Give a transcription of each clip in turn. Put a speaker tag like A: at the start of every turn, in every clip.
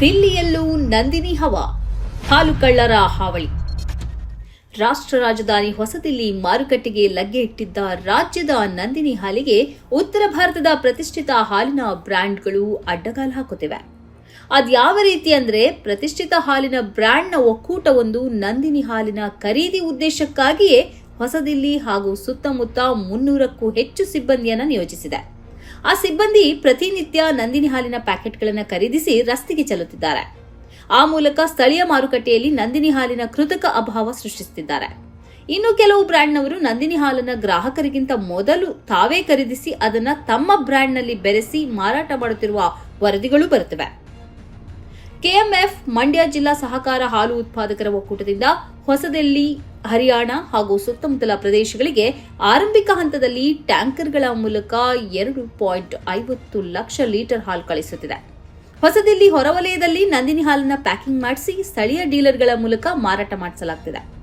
A: ದಿಲ್ಲಿಯಲ್ಲೂ ನಂದಿನಿ ಹವಾ ಹಾಲು ಕಳ್ಳರ ಹಾವಳಿ. ರಾಷ್ಟ್ರ ರಾಜಧಾನಿ ಹೊಸದಿಲ್ಲಿ ಮಾರುಕಟ್ಟೆಗೆ ಲಗ್ಗೆ ಇಟ್ಟಿದ್ದ ರಾಜ್ಯದ ನಂದಿನಿ ಹಾಲಿಗೆ ಉತ್ತರ ಭಾರತದ ಪ್ರತಿಷ್ಠಿತ ಹಾಲಿನ ಬ್ರ್ಯಾಂಡ್ಗಳು ಅಡ್ಡಗಾಲು ಹಾಕುತ್ತಿವೆ. ಅದ್ಯಾವ ರೀತಿ ಅಂದ್ರೆ ಪ್ರತಿಷ್ಠಿತ ಹಾಲಿನ ಬ್ರ್ಯಾಂಡ್ನ ಒಕ್ಕೂಟವೊಂದು ನಂದಿನಿ ಹಾಲಿನ ಖರೀದಿ ಉದ್ದೇಶಕ್ಕಾಗಿಯೇ ಹೊಸದಿಲ್ಲಿ ಹಾಗೂ ಸುತ್ತಮುತ್ತ ಮುನ್ನೂರಕ್ಕೂ ಹೆಚ್ಚು ಸಿಬ್ಬಂದಿಯನ್ನು ನಿಯೋಜಿಸಿದೆ. ಆ ಸಿಬ್ಬಂದಿ ಪ್ರತಿನಿತ್ಯ ನಂದಿನಿ ಹಾಲಿನ ಪ್ಯಾಕೆಟ್ಗಳನ್ನು ಖರೀದಿಸಿ ರಸ್ತೆಗೆ ಚೆಲ್ಲುತ್ತಿದ್ದಾರೆ. ಆ ಮೂಲಕ ಸ್ಥಳೀಯ ಮಾರುಕಟ್ಟೆಯಲ್ಲಿ ನಂದಿನಿ ಹಾಲಿನ ಕೃತಕ ಅಭಾವ ಸೃಷ್ಟಿಸುತ್ತಿದ್ದಾರೆ. ಇನ್ನು ಕೆಲವು ಬ್ರ್ಯಾಂಡ್ನವರು ನಂದಿನಿ ಹಾಲನ್ನ ಗ್ರಾಹಕರಿಗಿಂತ ಮೊದಲು ತಾವೇ ಖರೀದಿಸಿ ಅದನ್ನ ತಮ್ಮ ಬ್ರ್ಯಾಂಡ್ನಲ್ಲಿ ಬೆರೆಸಿ ಮಾರಾಟ ಮಾಡುತ್ತಿರುವ ವರದಿಗಳು ಬರುತ್ತಿವೆ. ಕೆಎಂಎಫ್ ಮಂಡ್ಯ ಜಿಲ್ಲಾ ಸಹಕಾರ ಹಾಲು ಉತ್ಪಾದಕರ ಒಕ್ಕೂಟದಿಂದ ಹೊಸದೆಲ್ಲಿ, ಹರಿಯಾಣ ಹಾಗೂ ಸುತ್ತಮುತ್ತಲ ಪ್ರದೇಶಗಳಿಗೆ ಆರಂಭಿಕ ಹಂತದಲ್ಲಿ ಟ್ಯಾಂಕರ್ಗಳ ಮೂಲಕ ಎರಡು ಪಾಯಿಂಟ್ ಐವತ್ತು ಲಕ್ಷ ಲೀಟರ್ ಹಾಲು ಕಳಿಸುತ್ತಿದೆ. ಹೊಸದಿಲ್ಲಿ ಹೊರವಲಯದಲ್ಲಿ ನಂದಿನಿ ಹಾಲನ್ನ ಪ್ಯಾಕಿಂಗ್ ಮಾಡಿಸಿ ಸ್ಥಳೀಯ ಡೀಲರ್ಗಳ ಮೂಲಕ ಮಾರಾಟ ಮಾಡಿಸಲಾಗ್ತಿದೆ.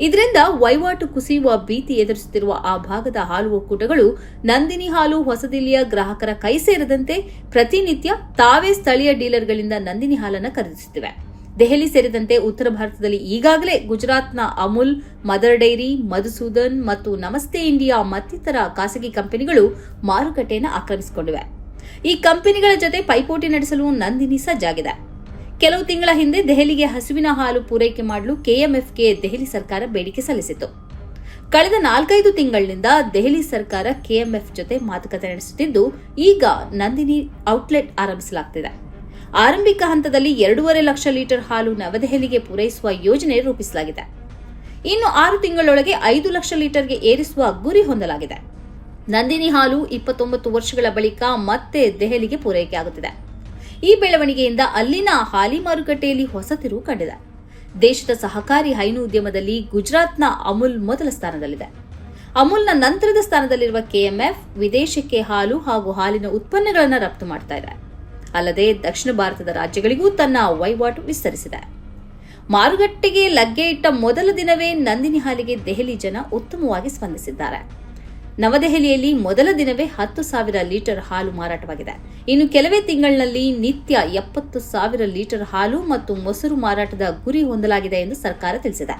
A: ಇದರಿಂದ ವಹಿವಾಟು ಕುಸಿಯುವ ಭೀತಿ ಎದುರಿಸುತ್ತಿರುವ ಆ ಭಾಗದ ಹಾಲು ಒಕ್ಕೂಟಗಳು ನಂದಿನಿ ಹಾಲು ಹೊಸದಿಲ್ಲಿಯ ಗ್ರಾಹಕರ ಕೈ ಸೇರದಂತೆ ಪ್ರತಿನಿತ್ಯ ತಾವೇ ಸ್ಥಳೀಯ ಡೀಲರ್ಗಳಿಂದ ನಂದಿನಿ ಹಾಲನ್ನು ಖರೀದಿಸುತ್ತಿವೆ. ದೆಹಲಿ ಸೇರಿದಂತೆ ಉತ್ತರ ಭಾರತದಲ್ಲಿ ಈಗಾಗಲೇ ಗುಜರಾತ್ನ ಅಮುಲ್, ಮದರ್ ಡೈರಿ, ಮಧುಸೂದನ್ ಮತ್ತು ನಮಸ್ತೆ ಇಂಡಿಯಾ ಮತ್ತಿತರ ಖಾಸಗಿ ಕಂಪನಿಗಳು ಮಾರುಕಟ್ಟೆಯನ್ನು ಆಕ್ರಮಿಸಿಕೊಂಡಿವೆ. ಈ ಕಂಪನಿಗಳ ಜೊತೆ ಪೈಪೋಟಿ ನಡೆಸಲು ನಂದಿನಿ ಸಜ್ಜಾಗಿದೆ. ಕೆಲವು ತಿಂಗಳ ಹಿಂದೆ ದೆಹಲಿಗೆ ಹಸುವಿನ ಹಾಲು ಪೂರೈಕೆ ಮಾಡಲು ಕೆಎಂಎಫ್ಗೆ ದೆಹಲಿ ಸರ್ಕಾರ ಬೇಡಿಕೆ ಸಲ್ಲಿಸಿತ್ತು. ಕಳೆದ ನಾಲ್ಕೈದು ತಿಂಗಳಿನಿಂದ ದೆಹಲಿ ಸರ್ಕಾರ ಕೆಎಂಎಫ್ ಜೊತೆ ಮಾತುಕತೆ ನಡೆಸುತ್ತಿದ್ದು, ಈಗ ನಂದಿನಿ ಔಟ್ಲೆಟ್ ಆರಂಭಿಸಲಾಗುತ್ತಿದೆ ಆರಂಭಿಕ ಹಂತದಲ್ಲಿ ಎರಡೂವರೆ ಲಕ್ಷ ಲೀಟರ್ ಹಾಲು ನವದೆಹಲಿಗೆ ಪೂರೈಸುವ ಯೋಜನೆ ರೂಪಿಸಲಾಗಿದೆ. ಇನ್ನು ಆರು ತಿಂಗಳೊಳಗೆ ಐದು ಲಕ್ಷ ಲೀಟರ್ಗೆ ಏರಿಸುವ ಗುರಿ ಹೊಂದಲಾಗಿದೆ. ನಂದಿನಿ ಹಾಲು ಇಪ್ಪತ್ತೊಂಬತ್ತು ವರ್ಷಗಳ ಬಳಿಕ ಮತ್ತೆ ದೆಹಲಿಗೆ ಪೂರೈಕೆಯಾಗುತ್ತಿದೆ ಈ ಬೆಳವಣಿಗೆಯಿಂದ ಅಲ್ಲಿನ ಹಾಲಿ ಮಾರುಕಟ್ಟೆಯಲ್ಲಿ ಹೊಸ ತಿರುವು ಕಂಡಿದೆ. ದೇಶದ ಸಹಕಾರಿ ಹೈನು ಉದ್ಯಮದಲ್ಲಿ ಗುಜರಾತ್ನ ಅಮುಲ್ ಮೊದಲ ಸ್ಥಾನದಲ್ಲಿದೆ. ಅಮುಲ್ನ ನಂತರದ ಸ್ಥಾನದಲ್ಲಿರುವ ಕೆಎಂಎಫ್ ವಿದೇಶಕ್ಕೆ ಹಾಲು ಹಾಗೂ ಹಾಲಿನ ಉತ್ಪನ್ನಗಳನ್ನು ರಫ್ತು ಮಾಡ್ತಾ ಇದೆ. ಅಲ್ಲದೆ ದಕ್ಷಿಣ ಭಾರತದ ರಾಜ್ಯಗಳಿಗೂ ತನ್ನ ವಹಿವಾಟು ವಿಸ್ತರಿಸಿದೆ. ಮಾರುಕಟ್ಟೆಗೆ ಲಗ್ಗೆ ಇಟ್ಟ ಮೊದಲ ದಿನವೇ ನಂದಿನಿ ಹಾಲಿಗೆ ದೆಹಲಿ ಜನ ಉತ್ತಮವಾಗಿ ಸ್ಪಂದಿಸಿದ್ದಾರೆ. ನವದೆಹಲಿಯಲ್ಲಿ ಮೊದಲ ದಿನವೇ ಹತ್ತು ಸಾವಿರ ಲೀಟರ್ ಹಾಲು ಮಾರಾಟವಾಗಿದೆ. ಇನ್ನು ಕೆಲವೇ ತಿಂಗಳಿನಲ್ಲಿ ನಿತ್ಯ ಎಪ್ಪತ್ತು ಸಾವಿರ ಲೀಟರ್ ಹಾಲು ಮತ್ತು ಮೊಸರು ಮಾರಾಟದ ಗುರಿ ಹೊಂದಲಾಗಿದೆ ಎಂದು ಸರ್ಕಾರ ತಿಳಿಸಿದೆ.